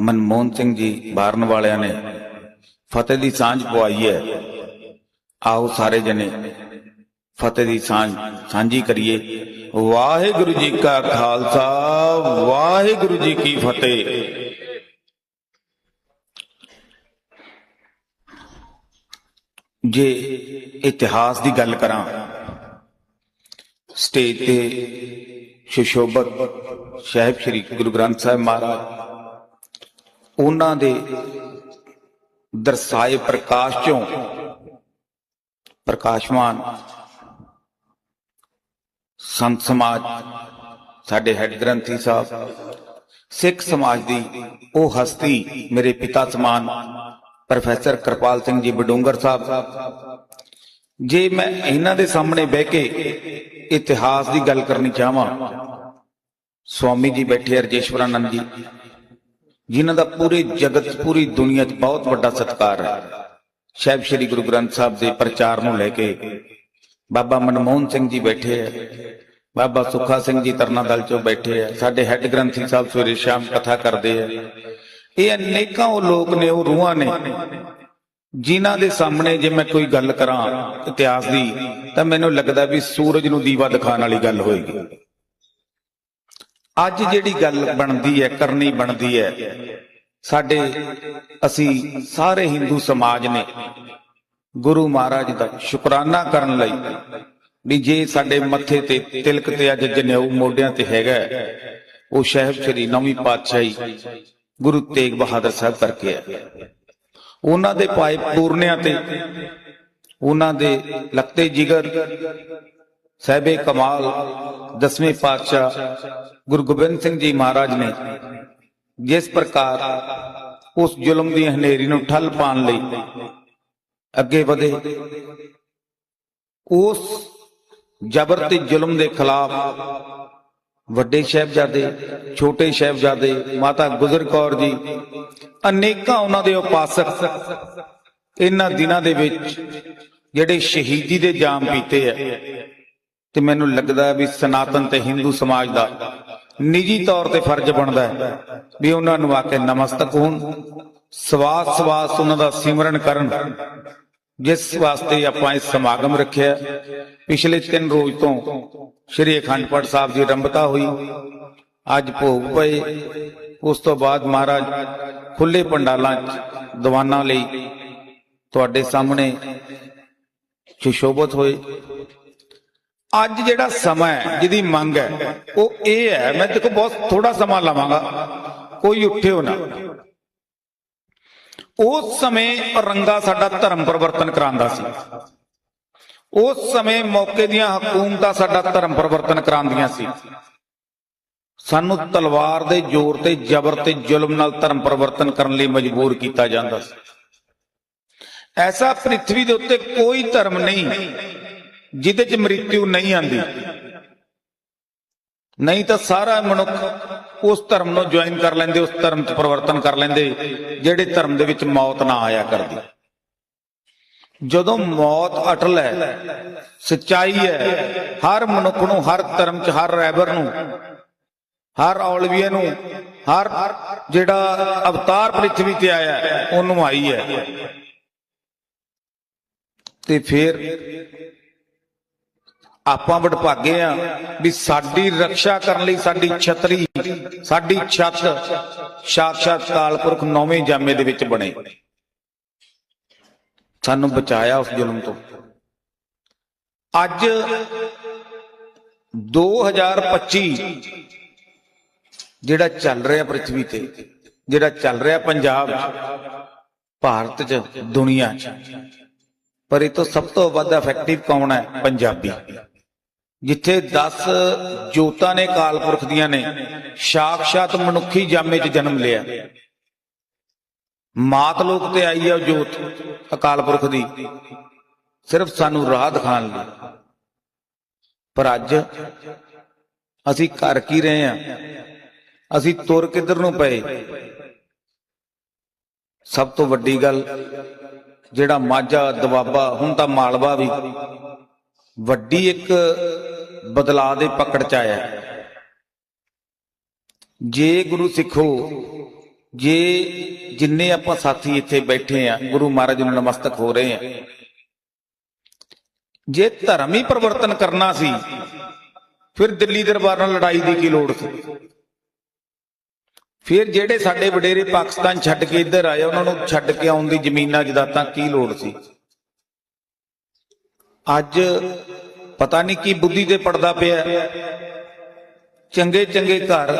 ਮਨਮੋਹਨ ਸਿੰਘ ਜੀ ਬਾਰਨ ਵਾਲਿਆਂ ਨੇ ਫਤਿਹ ਦੀ ਸਾਂਝ ਪਵਾਈ ਹੈ। ਆਓ ਸਾਰੇ ਜਣੇ ਫਤਿਹ ਦੀ ਸਾਂਝ ਸਾਂਝੀ ਕਰੀਏ। ਵਾਹਿਗੁਰੂ ਜੀ ਕਾ ਖਾਲਸਾ, ਵਾਹਿਗੁਰੂ ਜੀ ਕੀ ਫਤਿਹ। ਜੇ ਇਤਿਹਾਸ ਦੀ ਗੱਲ ਕਰਾਂ, ਸਟੇਜ ਤੇ ਸੁਸ਼ੋਭਤ ਸਾਹਿਬ ਸ੍ਰੀ ਗੁਰੂ ਗ੍ਰੰਥ ਸਾਹਿਬ ਮਹਾਰਾਜ ਉਹਨਾਂ ਦੇ ਦਰਸਾਏ ਪ੍ਰਕਾਸ਼ ਚੋਂ ਪ੍ਰਕਾਸ਼ਮਾਨ ਸੰਤ ਸਮਾਜ, ਸਾਡੇ ਹੈਡ ਗ੍ਰੰਥੀ ਸਾਹਿਬ, ਸਿੱਖ ਸਮਾਜ ਦੀ ਉਹ ਹਸਤੀ ਮੇਰੇ ਪਿਤਾ ਸਮਾਨ, ਪ੍ਰੋਫੈਸਰ ਕਿਰਪਾਲ ਸਿੰਘ ਜੀ ਬਡੂੰਗਰ ਸਾਹਿਬ। ਜੇ ਮੈਂ ਇਹਨਾਂ ਦੇ ਸਾਹਮਣੇ ਬਹਿ ਕੇ ਇਤਿਹਾਸ ਦੀ ਗੱਲ ਕਰਨੀ ਚਾਹਾਂ ਸਵਾਮੀ ਜੀ ਬੈਠੇ ਰਜੇਸ਼ਵਰਾਨੰਦ ਜੀ ਜਿਨ੍ਹਾਂ ਦਾ ਪੂਰੇ ਜਗਤ, ਪੂਰੀ ਦੁਨੀਆ 'ਚ ਬਹੁਤ ਵੱਡਾ ਸਤਿਕਾਰ ਹੈ। ਸਾਹਿਬ ਸ੍ਰੀ ਗੁਰੂ ਗ੍ਰੰਥ ਸਾਹਿਬ ਦੇ ਪ੍ਰਚਾਰ ਨੂੰ ਲੈ ਕੇ ਬਾਬਾ ਮਨਮੋਹਨ ਸਿੰਘ ਜੀ ਬੈਠੇ ਹੈ ਬਾਬਾ ਸੁੱਖਾ ਸਿੰਘ ਜੀ ਤਰਨਾ ਦਲ ਚੋਂ ਬੈਠੇ ਹੈ ਸਾਡੇ ਹੈੱਡ ਗ੍ਰੰਥੀ ਸਾਹਿਬ ਸਵੇਰੇ ਸ਼ਾਮ ਕਥਾ ਕਰਦੇ ਹੈ ਇਹ ਅਨੇਕਾਂ ਉਹ ਲੋਕ ਨੇ, ਉਹ ਰੂਹਾਂ ਨੇ, ਜਿਨ੍ਹਾਂ ਦੇ ਸਾਹਮਣੇ ਜੇ ਮੈਂ ਕੋਈ ਗੱਲ ਕਰਾਂ ਇਤਿਹਾਸ ਦੀ, ਤਾਂ ਮੈਨੂੰ ਲੱਗਦਾ ਵੀ ਸੂਰਜ ਨੂੰ ਦੀਵਾ ਦਿਖਾਉਣ ਵਾਲੀ ਗੱਲ ਹੋਏਗੀ। ਅੱਜ ਜਿਹੜੀ ਗੱਲ ਬਣਦੀ ਹੈ, ਕਰਨੀ ਬਣਦੀ ਹੈ, ਸਾਡੇ ਅਸੀਂ ਸਾਰੇ ਹਿੰਦੂ ਸਮਾਜ ਨੇ ਗੁਰੂ ਮਹਾਰਾਜ ਦਾ ਸ਼ੁਕਰਾਨਾ ਕਰਨ ਲਈ ਵੀ ਜੇ ਸਾਡੇ ਮੱਥੇ ਤੇ ਤਿਲਕ ਤੇ ਅੱਜ ਜਨੇਊ ਮੋਢਿਆਂ ਤੇ ਹੈਗਾ ਉਹ ਸ਼ਹਿਬ ਸ੍ਰੀ ਨੌਵੀਂ ਪਾਤਸ਼ਾਹੀ ਗੁਰੂ ਤੇਗ ਬਹਾਦਰ ਸਾਹਿਬ ਕਰਕੇ ਹੈ। ਉਹਨਾਂ ਦੇ ਪਾਏ ਪੂਰਨਿਆਂ ਤੇ, ਉਹਨਾਂ ਦੇ ਲੱਤੇ ਜਿਗਰ ਸਹਿਬੇ ਕਮਾਲ, ਦਸਵੇਂ ਪਾਤਸ਼ਾਹ ਗੁਰੂ ਗੋਬਿੰਦ ਸਿੰਘ ਜੀ ਮਹਾਰਾਜ ਨੇ ਜਿਸ ਪ੍ਰਕਾਰ ਉਸ ਜ਼ੁਲਮ ਦੀ ਹਨੇਰੀ ਨੂੰ ਠੱਲ ਪਾਉਣ ਲਈ ਅੱਗੇ ਵਧੇ, ਉਸ ਜ਼ਬਰ ਤੇ ਜ਼ੁਲਮ ਦੇ ਖਿਲਾਫ ਵੱਡੇ ਸਾਹਿਬਜ਼ਾਦੇ, ਛੋਟੇ ਸਾਹਿਬਜ਼ਾਦੇ, ਮਾਤਾ ਗੁਜਰ ਕੌਰ ਜੀ, ਅਨੇਕਾਂ ਉਹਨਾਂ ਦੇ ਉਪਾਸਕ ਇਹਨਾਂ ਦਿਨਾਂ ਦੇ ਵਿੱਚ ਜਿਹੜੇ ਸ਼ਹੀਦੀ ਦੇ ਜਾਮ ਪੀਤੇ ਆ। ਤੇ ਮੈਨੂੰ ਲੱਗਦਾ ਵੀ ਸਨਾਤਨ ਤੇ ਹਿੰਦੂ ਸਮਾਜ ਦਾ ਨਿੱਜੀ ਤੌਰ ਤੇ ਫਰਜ਼ ਬਣਦਾ ਹੈ ਵੀ ਉਹਨਾਂ ਨੂੰ ਆ ਕੇ ਨਮਸਤਕ ਹੋਣ, ਸਵਾਸ ਸਵਾਸ ਉਹਨਾਂ ਦਾ ਸਿਮਰਨ ਕਰਨ। ਜਿਸ ਵਾਸਤੇ ਆਪਾਂ ਇਹ ਸਮਾਗਮ ਰੱਖਿਆ। ਪਿਛਲੇ 3 ਰੋਜ਼ ਤੋਂ ਸ਼੍ਰੀ ਅਖੰਡ ਪਾਠ ਸਾਹਿਬ ਦੀ ਆਰੰਭਤਾ ਹੋਈ। ਅੱਜ ਭੋਗ ਪਏ। ਉਸ ਤੋਂ ਬਾਅਦ ਮਹਾਰਾਜ ਖੁੱਲੇ ਪੰਡਾਲਾਂ 'ਚ ਦੀਵਾਨਾਂ ਲਈ ਤੁਹਾਡੇ ਸਾਹਮਣੇ ਸੁਸ਼ੋਭਿਤ ਹੋਏ। ਅੱਜ ਜਿਹੜਾ ਸਮਾਂ ਹੈ, ਜਿਹਦੀ ਮੰਗ ਹੈ, ਉਹ ਇਹ ਹੈ, ਮੈਂ ਦੇਖੋ ਬਹੁਤ ਥੋੜਾ ਸਮਾਂ ਲਵਾਂਗਾ, ਕੋਈ ਉੱਠਿਓ ਨਾ। ਉਸ ਸਮੇਂ ਰੰਗਾ ਸਾਡਾ ਧਰਮ ਪਰਿਵਰਤਨ ਕਰਾਂਦਾ ਸੀ। ਉਸ ਸਮੇਂ ਮੌਕੇ ਦੀਆਂ ਹਕੂਮਤਾਂ ਸਾਡਾ ਧਰਮ ਪਰਿਵਰਤਨ ਕਰਾਉਂਦੀਆਂ ਸੀ। ਸਾਨੂੰ ਤਲਵਾਰ ਦੇ ਜ਼ੋਰ ਤੇ ਜ਼ਬਰ ਤੇ ਜ਼ੁਲਮ ਨਾਲ ਧਰਮ ਪਰਿਵਰਤਨ ਕਰਨ ਲਈ ਮਜਬੂਰ ਕੀਤਾ ਜਾਂਦਾ ਸੀ। ਐਸਾ ਪ੍ਰithvi ਦੇ ਉੱਤੇ ਕੋਈ ਧਰਮ ਨਹੀਂ ਜਿਹਦੇ 'ਚ ਮ੍ਰਿਤਿਉ ਨਹੀਂ ਆਂਦੀ। ਨਹੀਂ ਤਾਂ ਸਾਰਾ ਮਨੁੱਖ ਉਸ ਧਰਮ ਨੂੰ ਜੁਆਇਨ ਕਰ ਲੈਂਦੇ, ਉਸ ਧਰਮ 'ਚ ਪਰਿਵਰਤਨ ਕਰ ਲੈਂਦੇ, ਜਿਹੜੇ ਧਰਮ ਦੇ ਵਿੱਚ ਮੌਤ ਨਾ ਆਇਆ ਕਰਦੀ। ਜਦੋਂ ਮੌਤ ਅਟਲ ਹੈ, ਸਚਾਈ ਹੈ, ਹਰ ਮਨੁੱਖ ਨੂੰ, ਹਰ ਧਰਮ 'ਚ, ਹਰ ਰੈਬਰ ਨੂੰ, ਹਰ ਔਲਵੀਏ ਨੂੰ, ਹਰ ਜਿਹੜਾ ਅਵਤਾਰ ਪ੍ਰithvi ਤੇ ਆਇਆ, ਉਹਨੂੰ ਆਈ ਹੈ। ਤੇ ਫਿਰ ਆਪਾਂ ਵਡਭਾਗੇ ਆ ਵੀ ਸਾਡੀ ਰੱਖਿਆ ਕਰਨ ਲਈ ਸਾਡੀ ਛਤਰੀ, ਸਾਡੀ ਛੱਤ ਸਾਖਸ਼ਾਤ ਕਾਲਪੁਰਖ ਨੌਵੇਂ ਜਾਮੇ ਦੇ ਵਿੱਚ ਬਣੇ। ਸਾਨੂੰ ਬਚਾਇਆ ਉਸ ਜ਼ੁਲਮ ਤੋਂ। ਅੱਜ 2025 ਜਿਹੜਾ ਚੱਲ ਰਿਹਾ ਪ੍ਰithvi ਤੇ, ਜਿਹੜਾ ਚੱਲ ਰਿਹਾ ਪੰਜਾਬ 'ਚ ਭਾਰਤ 'ਚ, ਦੁਨੀਆ 'ਚ, ਪਰ ਇਹ ਤੋਂ ਸਭ ਤੋਂ ਵੱਧ ਇਫੈਕਟਿਵ ਕੌਣ ਹੈ? ਪੰਜਾਬੀ। ਜਿੱਥੇ 10 ਜੋਤਾਂ ਨੇ ਕਾਲਪੁਰਖ ਦੀਆਂ ਨੇ ਸਾਖਸ਼ਾਤ ਮਨੁੱਖੀ ਜਾਮੇ 'ਚ ਜਨਮ ਲਿਆ। ਮਾਤ ਲੋਕ ਤੇ ਆਈ ਹੈ ਜੋਤ ਅਕਾਲ ਪੁਰਖ ਦੀ, ਸਿਰਫ ਸਾਨੂੰ ਰਾਹ ਦਿਖਾਉਣ ਲਈ। ਪਰ ਅੱਜ ਅਸੀਂ ਕਰ ਕੀ ਰਹੇ ਹਾਂ? ਅਸੀਂ ਤੁਰ ਕਿੱਧਰ ਨੂੰ ਪਏ? ਸਭ ਤੋਂ ਵੱਡੀ ਗੱਲ, ਜਿਹੜਾ ਮਾਝਾ ਦਵਾਬਾ ਹੁਣ ਤਾਂ ਮਾਲਵਾ ਵੀ ਵੱਡੀ ਇੱਕ ਬਦਲਾਅ ਦੇ ਪਕੜ ਚ ਆਇਆ। ਜੇ ਗੁਰੂ ਸਿੱਖੋ, ਜੇ ਜਿੰਨੇ ਆਪਾਂ ਸਾਥੀ ਇੱਥੇ ਬੈਠੇ ਆ, ਗੁਰੂ ਮਹਾਰਾਜ ਨੂੰ ਨਮਸਤਕ ਹੋ ਰਹੇ ਆ, ਜੇ ਧਰਮ ਹੀ ਪਰਿਵਰਤਨ ਕਰਨਾ ਸੀ, ਫਿਰ ਦਿੱਲੀ ਦਰਬਾਰ ਨਾਲ ਲੜਾਈ ਦੀ ਕੀ ਲੋੜ ਸੀ? ਫਿਰ ਜਿਹੜੇ ਸਾਡੇ ਵਡੇਰੇ ਪਾਕਿਸਤਾਨ ਛੱਡ ਕੇ ਇੱਧਰ ਆਏ, ਉਹਨਾਂ ਨੂੰ ਛੱਡ ਕੇ ਆਉਣ ਦੀ ਜ਼ਮੀਨਾਂ, ਜਦਾਤਾਂ ਕੀ ਲੋੜ ਸੀ? ਅੱਜ ਪਤਾ ਨਹੀਂ ਕੀ ਬੁੱਧੀ ਤੇ ਪੜਦਾ ਪਿਆ। ਚੰਗੇ ਚੰਗੇ ਘਰ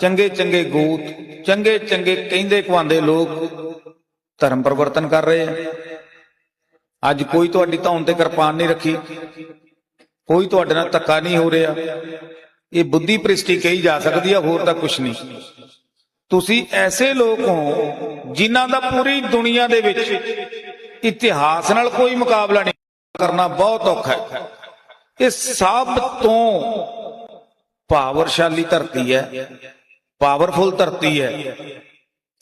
ਚੰਗੇ ਚੰਗੇ ਗੋਤ ਚੰਗੇ ਚੰਗੇ ਕਹਿੰਦੇ ਕਵਾਂਦੇ ਲੋਕ ਧਰਮ ਪਰਿਵਰਤਨ ਕਰ ਰਹੇ ਆ। ਅੱਜ ਕੋਈ ਤੁਹਾਡੀ ਧੌਣ ਤੇ ਕਿਰਪਾਨ ਨਹੀਂ ਰੱਖੀ। ਕੋਈ ਤੁਹਾਡੇ ਨਾਲ ਧੱਕਾ ਨਹੀਂ ਹੋ ਰਿਹਾ। ਇਹ ਬੁੱਧੀ ਪ੍ਰਿਸ਼ਟੀ ਕਹੀ ਜਾ ਸਕਦੀ ਆ, ਹੋਰ ਤਾਂ ਕੁਝ ਨਹੀਂ। ਤੁਸੀਂ ਐਸੇ ਲੋਕ ਹੋ ਜਿਨ੍ਹਾਂ ਦਾ ਪੂਰੀ ਦੁਨੀਆ ਦੇ ਵਿੱਚ ਇਤਿਹਾਸ ਨਾਲ ਕੋਈ ਮੁਕਾਬਲਾ ਨਹੀਂ। ਕਰਨਾ ਬਹੁਤ ਔਖਾ ਹੈ। ਇਹ ਸਭ ਤੋਂ ਪਾਵਰਸ਼ਾਲੀ ਧਰਤੀ ਹੈ। ਪਾਵਰਫੁਲ ਧਰਤੀ ਹੈ।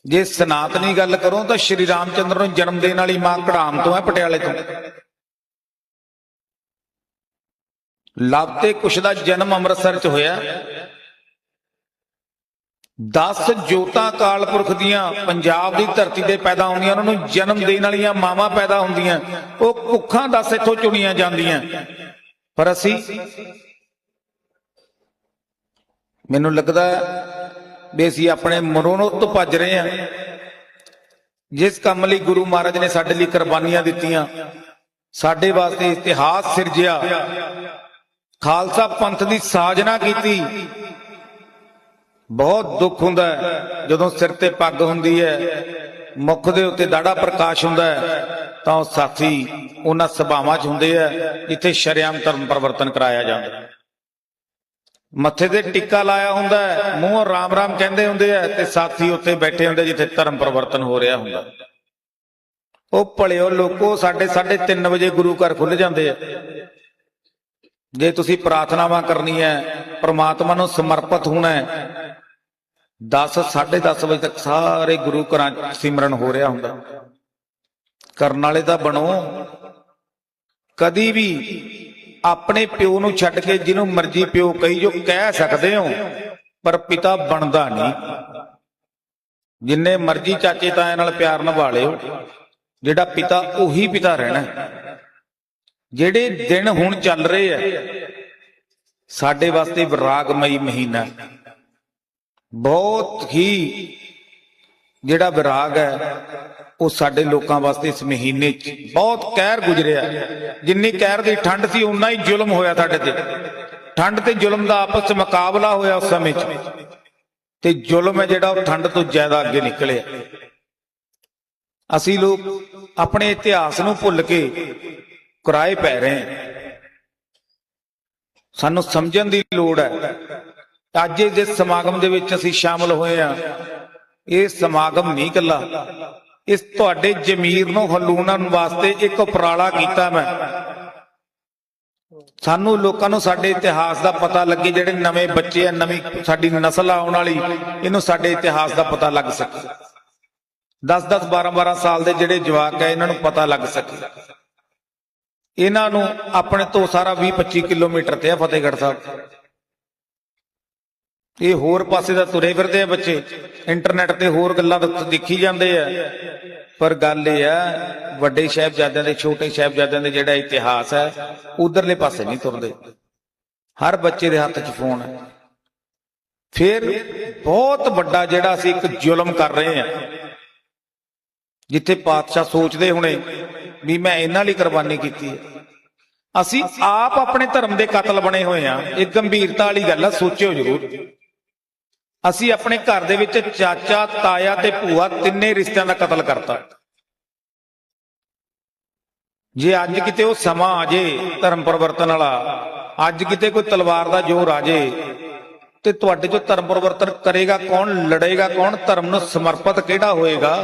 ਜੇ ਸਨਾਤਨੀ ਗੱਲ ਕਰੋ ਤਾਂ ਸ਼੍ਰੀ ਰਾਮਚੰਦਰ ਨੂੰ ਜਨਮ ਦੇਣ ਵਾਲੀ ਮਾਂ ਕੜਾਮ ਤੋਂ ਹੈ ਪਟਿਆਲੇ ਤੋਂ। ਲਵ ਤੇ ਕੁਸ਼ ਦਾ ਜਨਮ ਅੰਮ੍ਰਿਤਸਰ ਚ ਹੋਇਆ। 10 ਜੋਤਾਂ ਕਾਲ ਪੁਰਖ ਦੀਆਂ ਪੰਜਾਬ ਦੀ ਧਰਤੀ ਤੇ ਪੈਦਾ ਹੁੰਦੀਆਂ, ਉਹਨਾਂ ਨੂੰ ਜਨਮ ਦੇਣ ਵਾਲੀਆਂ ਮਾਵਾਂ ਪੈਦਾ ਹੁੰਦੀਆਂ, ਉਹ ਭੁੱਖਾਂ ਦੱਸ ਇੱਥੋਂ ਚੁਣੀਆਂ ਜਾਂਦੀਆਂ। ਪਰ ਅਸੀਂ ਮੈਨੂੰ ਲੱਗਦਾ ਵੀ ਅਸੀਂ ਆਪਣੇ ਮਨੋਂ ਤੋਂ ਭੱਜ ਰਹੇ ਹਾਂ। ਜਿਸ ਕੰਮ ਲਈ ਗੁਰੂ ਮਹਾਰਾਜ ਨੇ ਸਾਡੇ ਲਈ ਕੁਰਬਾਨੀਆਂ ਦਿੱਤੀਆਂ, ਸਾਡੇ ਵਾਸਤੇ ਇਤਿਹਾਸ ਸਿਰਜਿਆ। ਖਾਲਸਾ ਪੰਥ ਦੀ ਸਾਜਨਾ ਕੀਤੀ ਬਹੁਤ ਦੁੱਖ ਹੁੰਦਾ ਹੈ ਜਦੋਂ ਸਿਰ ਤੇ ਪੱਗ ਹੁੰਦੀ ਹੈ, ਮੁਖ ਦੇ ਉੱਤੇ ਦਾੜਾ ਪ੍ਰਕਾਸ਼ ਹੁੰਦਾ ਹੈ, ਤਾਂ ਉਹ ਸਾਥੀ ਉਹਨਾਂ ਸਭਾਵਾਂ 'ਚ ਹੁੰਦੇ ਆ, ਜਿੱਥੇ ਸ਼ਰਿਆਮ ਧਰਮ ਪਰਿਵਰਤਨ ਕਰਾਇਆ ਜਾਂਦਾ ਮੱਥੇ ਤੇ ਟਿੱਕਾ ਲਾਇਆ ਹੁੰਦਾ ਮੂੰਹੋਂ ਰਾਮ ਰਾਮ ਕਹਿੰਦੇ ਹੁੰਦੇ ਆ ਤੇ ਸਾਥੀ ਉੱਤੇ ਬੈਠੇ ਹੁੰਦੇ ਜਿੱਥੇ ਧਰਮ ਪਰਿਵਰਤਨ ਹੋ ਰਿਹਾ ਹੁੰਦਾ। ਉਹ ਭਲਿਓ ਲੋਕੋ, ਸਾਡੇ 3:30 ਵਜੇ ਗੁਰੂ ਘਰ ਖੁੱਲ ਜਾਂਦੇ ਆ। ਜੇ ਤੁਸੀਂ ਪ੍ਰਾਰਥਨਾਵਾਂ ਕਰਨੀ ਹੈ ਪ੍ਰਮਾਤਮਾ ਨੂੰ ਸਮਰਪਿਤ ਹੋਣਾ ਹੈ 10 10:30 ਵਜੇ ਤੱਕ ਸਾਰੇ ਗੁਰੂ ਘਰਾਂ 'ਚ ਸਿਮਰਨ ਹੋ ਰਿਹਾ ਹੁੰਦਾ। ਕਰਨ ਵਾਲੇ ਤਾਂ ਬਣੋ। ਕਦੀ ਵੀ ਆਪਣੇ ਪਿਓ ਨੂੰ ਛੱਡ ਕੇ ਜਿਹਨੂੰ ਮਰਜ਼ੀ ਪਿਓ ਕਹੀ ਜੋ ਕਹਿ ਸਕਦੇ ਹੋ, ਪਰ ਪਿਤਾ ਬਣਦਾ ਨਹੀਂ। ਜਿੰਨੇ ਮਰਜ਼ੀ ਚਾਚੇ ਤਾਏ ਨਾਲ ਪਿਆਰ ਨਿਭਾ ਲਿਓ ਜਿਹੜਾ ਪਿਤਾ ਉਹੀ ਪਿਤਾ ਰਹਿਣਾ। ਜਿਹੜੇ ਦਿਨ ਹੁਣ ਚੱਲ ਰਹੇ ਆ, ਸਾਡੇ ਵਾਸਤੇ ਵਿਰਾਗਮਈ ਮਹੀਨਾ। ਹੈ। ਬਹੁਤ ਹੀ ਜਿਹੜਾ ਵਿਰਾਗ ਹੈ, ਉਹ ਸਾਡੇ ਲੋਕਾਂ ਵਾਸਤੇ ਇਸ ਮਹੀਨੇ 'ਚ ਬਹੁਤ ਕਹਿਰ ਗੁਜ਼ਰਿਆ। ਜਿੰਨੀ ਕਹਿਰ ਦੀ ਠੰਡ ਸੀ ਉਨਾ ਹੀ ਜ਼ੁਲਮ ਹੋਇਆ ਸਾਡੇ ਤੇ। ਠੰਡ ਤੇ ਜ਼ੁਲਮ ਦਾ ਆਪਸ 'ਚ ਮੁਕਾਬਲਾ ਹੋਇਆ ਉਸ ਸਮੇਂ 'ਚ। ਤੇ ਜ਼ੁਲਮ ਹੈ ਜਿਹੜਾ ਉਹ ਠੰਡ ਤੋਂ ਜ਼ਿਆਦਾ ਅੱਗੇ ਨਿਕਲਿਆ। ਅਸੀਂ ਲੋਕ ਆਪਣੇ ਇਤਿਹਾਸ ਨੂੰ ਭੁੱਲ ਕੇ ਕੁਰਾਏ ਪੈ ਰਹੇ ਹਾਂ। ਸਾਨੂੰ ਸਮਝਣ ਦੀ ਲੋੜ ਹੈ ਅੱਜ ਦੇ ਸਮਾਗਮ ਦੇ ਵਿੱਚ ਅਸੀਂ ਸ਼ਾਮਲ ਹੋਏ ਆ ਇਹ ਸਮਾਗਮ ਨਹੀਂ ਕੱਲਾ ਇਸ ਤੁਹਾਡੇ ਜ਼ਮੀਰ ਨੂੰ ਹਲੂਣਨ ਵਾਸਤੇ ਇੱਕ ਉਪਰਾਲਾ ਕੀਤਾ ਮੈਂ। ਸਾਨੂੰ ਲੋਕਾਂ ਨੂੰ ਸਾਡੇ ਇਤਿਹਾਸ ਦਾ ਪਤਾ ਲੱਗੇ, ਜਿਹੜੇ ਨਵੇਂ ਬੱਚੇ ਆ, ਨਵੀਂ ਸਾਡੀ ਨਸਲ ਆਉਣ ਵਾਲੀ, ਇਹਨੂੰ ਸਾਡੇ ਇਤਿਹਾਸ ਦਾ ਪਤਾ ਲੱਗ ਸਕੇ। 10-10 12-12 ਸਾਲ ਦੇ ਜਿਹੜੇ ਜਵਾਕ ਆ, ਇਹਨਾਂ ਨੂੰ ਪਤਾ ਲੱਗ ਸਕੇ। ਇਹਨਾਂ ਨੂੰ ਆਪਣੇ ਤੋਂ ਸਾਰਾ 20-25 ਕਿਲੋਮੀਟਰ ਤੇ ਆ ਫਤਿਹਗੜ੍ਹ ਸਾਹਿਬ। ਇਹ ਹੋਰ ਪਾਸੇ ਦਾ ਤੁਰੇ ਫਿਰਦੇ ਆ ਬੱਚੇ। ਇੰਟਰਨੈਟ ਤੇ ਹੋਰ ਗੱਲਾਂ ਤਾਂ ਦੇਖੀ ਜਾਂਦੇ ਆ। ਪਰ ਗੱਲ ਇਹ ਆ, ਵੱਡੇ ਸਾਹਿਬਜ਼ਾਦਿਆਂ ਦੇ, ਛੋਟੇ ਸਾਹਿਬਜ਼ਾਦਿਆਂ ਦੇ ਜਿਹੜਾ ਇਤਿਹਾਸ ਹੈ, ਉਧਰਲੇ ਪਾਸੇ ਨਹੀਂ ਤੁਰਦੇ। ਹਰ ਬੱਚੇ ਦੇ ਹੱਥ 'ਚ ਫੋਨ ਹੈ। ਫਿਰ ਬਹੁਤ ਵੱਡਾ ਜਿਹੜਾ ਅਸੀਂ ਇੱਕ ਜ਼ੁਲਮ ਕਰ ਰਹੇ ਆ। ਜਿੱਥੇ ਪਾਤਸ਼ਾਹ ਸੋਚਦੇ ਹੁਣੇ ਵੀ ਮੈਂ ਇਹਨਾਂ ਲਈ ਕੁਰਬਾਨੀ ਕੀਤੀ ਹੈ। ਅਸੀਂ ਆਪ ਆਪਣੇ ਧਰਮ ਦੇ ਕਤਲ ਬਣੇ ਹੋਏ ਆ। ਇਹ ਗੰਭੀਰਤਾ ਵਾਲੀ ਗੱਲ ਆ, ਸੋਚਿਓ ਜ਼ਰੂਰ। ਅਸੀਂ ਆਪਣੇ ਘਰ ਦੇ ਵਿੱਚ ਚਾਚਾ, ਤਾਇਆ ਤੇ ਭੂਆ ਤਿੰਨੇ ਰਿਸ਼ਤਿਆਂ ਦਾ ਕਤਲ ਕਰਤਾ। ਜੇ ਅੱਜ ਕਿਤੇ ਉਹ ਸਮਾਂ ਆ ਜੇ ਧਰਮ ਪਰਿਵਰਤਨ ਵਾਲਾ, ਅੱਜ ਕਿਤੇ ਕੋਈ ਤਲਵਾਰ ਦਾ ਜ਼ੋਰ ਆ ਜੇ, ਤੇ ਤੁਹਾਡੇ ਚੋਂ ਧਰਮ ਪਰਿਵਰਤਨ ਕਰੇਗਾ ਕੌਣ, ਲੜੇਗਾ ਕੌਣ, ਧਰਮ ਨੂੰ ਸਮਰਪਿਤ ਕਿਹੜਾ ਹੋਏਗਾ?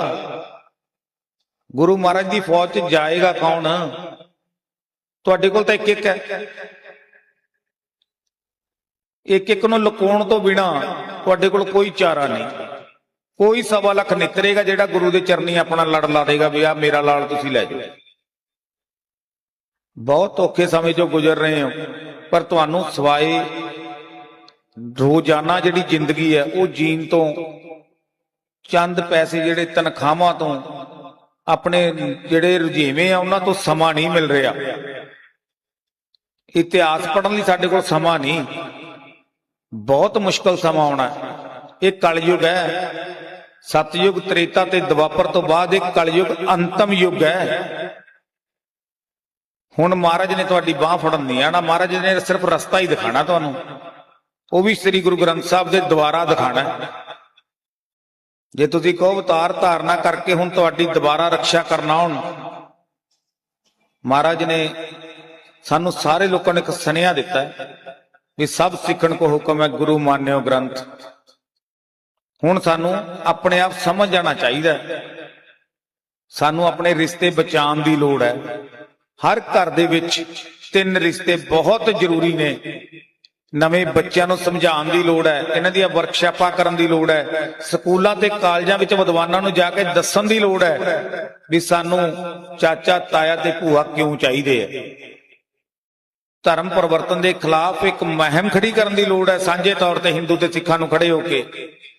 ਗੁਰੂ ਮਹਾਰਾਜ ਦੀ ਫੌਜ 'ਚ ਜਾਏਗਾ ਕੌਣ? ਤੁਹਾਡੇ ਕੋਲ ਤਾਂ ਇੱਕ ਇੱਕ ਹੈ। ਇੱਕ ਇੱਕ ਨੂੰ ਲੁਕਾਉਣ ਤੋਂ ਬਿਨਾ ਤੁਹਾਡੇ ਕੋਲ ਕੋਈ ਚਾਰਾ ਨਹੀਂ। ਕੋਈ ਸਵਾ ਲੱਖ ਨਿਤਰੇਗਾ ਜਿਹੜਾ ਗੁਰੂ ਦੇ ਚਰਨੀ ਆਪਣਾ ਲੜ ਲਾ ਦੇਗਾ ਵੀ ਆ ਮੇਰਾ ਲਾਲ ਤੁਸੀਂ ਲੈ ਜਾਓ। ਬਹੁਤ ਔਖੇ ਸਮੇਂ ਚੋਂ ਗੁਜ਼ਰ ਰਹੇ ਹੋ, ਪਰ ਤੁਹਾਨੂੰ ਸਵਾਏ ਰੋਜ਼ਾਨਾ ਜਿਹੜੀ ਜ਼ਿੰਦਗੀ ਹੈ, ਉਹ ਜੀਣ ਤੋਂ ਚੰਦ ਪੈਸੇ ਜਿਹੜੇ ਤਨਖਾਹਾਂ ਤੋਂ ਆਪਣੇ ਜਿਹੜੇ ਰੁਝੇਵੇਂ ਆ, ਉਹਨਾਂ ਤੋਂ ਸਮਾਂ ਨਹੀਂ ਮਿਲ ਰਿਹਾ। ਇਤਿਹਾਸ ਪੜ੍ਹਨ ਲਈ ਸਾਡੇ ਕੋਲ ਸਮਾਂ ਨਹੀਂ। ਬਹੁਤ ਮੁਸ਼ਕਲ ਸਮਾਂ ਆਉਣਾ ਇਹ ਕਲਯੁਗ ਹੈ। ਸਤਯੁਗ ਤ੍ਰੇਤਾ ਤੇ ਦਵਾਪਰ ਤੋਂ ਬਾਅਦ ਇਹ ਕਲਯੁਗ ਅੰਤਮ ਯੁੱਗ ਹੈ। ਹੁਣ ਮਹਾਰਾਜ ਨੇ ਤੁਹਾਡੀ ਬਾਹ ਫੜਨ ਆ ਨਾ ਮਹਾਰਾਜ ਨੇ ਸਿਰਫ ਰਸਤਾ ਹੀ ਦਿਖਾਣਾ ਤੁਹਾਨੂੰ। ਉਹ ਵੀ ਸ੍ਰੀ ਗੁਰੂ ਗ੍ਰੰਥ ਸਾਹਿਬ ਦੇ ਦੁਆਰਾ ਦਿਖਾਣਾ ਜੇ ਤੁਸੀਂ ਕਹੋ ਅਵਤਾਰ ਧਾਰਨਾ ਕਰਕੇ ਹੁਣ ਤੁਹਾਡੀ ਦੁਬਾਰਾ ਰੱਖਿਆ ਕਰਨਾ ਹੁਣ ਮਹਾਰਾਜ ਨੇ ਸਾਨੂੰ ਸਾਰੇ ਲੋਕਾਂ ਨੂੰ ਇੱਕ ਸੁਨੇਹਾ ਦਿੱਤਾ ਹੈ। ਵੀ ਸਭ ਸਿੱਖਣ ਕੋ ਹੁਕਮ ਹੈ, ਗੁਰੂ ਮਾਨਿਓ ਗ੍ਰੰਥ। ਹੁਣ ਸਾਨੂੰ ਆਪਣੇ ਆਪ ਸਮਝ ਜਾਣਾ ਚਾਹੀਦਾ ਸਾਨੂੰ ਆਪਣੇ ਰਿਸ਼ਤੇ ਬਚਾਉਣ ਦੀ ਲੋੜ ਹੈ। ਹਰ ਘਰ ਦੇ ਵਿੱਚ ਤਿੰਨ ਰਿਸ਼ਤੇ ਬਹੁਤ ਜ਼ਰੂਰੀ ਨੇ। ਨਵੇਂ ਬੱਚਿਆਂ ਨੂੰ ਸਮਝਾਉਣ ਦੀ ਲੋੜ ਹੈ, ਇਹਨਾਂ ਦੀਆਂ ਵਰਕਸ਼ਾਪਾਂ ਕਰਨ ਦੀ ਲੋੜ ਹੈ, ਸਕੂਲਾਂ ਤੇ ਕਾਲਜਾਂ ਵਿੱਚ ਵਿਦਵਾਨਾਂ ਨੂੰ ਜਾ ਕੇ ਦੱਸਣ ਦੀ ਲੋੜ ਹੈ ਵੀ ਸਾਨੂੰ ਚਾਚਾ ਤਾਇਆ ਤੇ ਭੂਆ ਕਿਉਂ ਚਾਹੀਦੇ ਆ। ਧਰਮ ਪਰਿਵਰਤਨ ਦੇ ਖਿਲਾਫ ਇੱਕ ਮਹਿਮ ਖੜੀ ਕਰਨ ਦੀ ਲੋੜ ਹੈ। ਸਾਂਝੇ ਤੌਰ ਤੇ ਹਿੰਦੂ ਤੇ ਸਿੱਖਾਂ ਨੂੰ ਖੜੇ ਹੋ ਕੇ।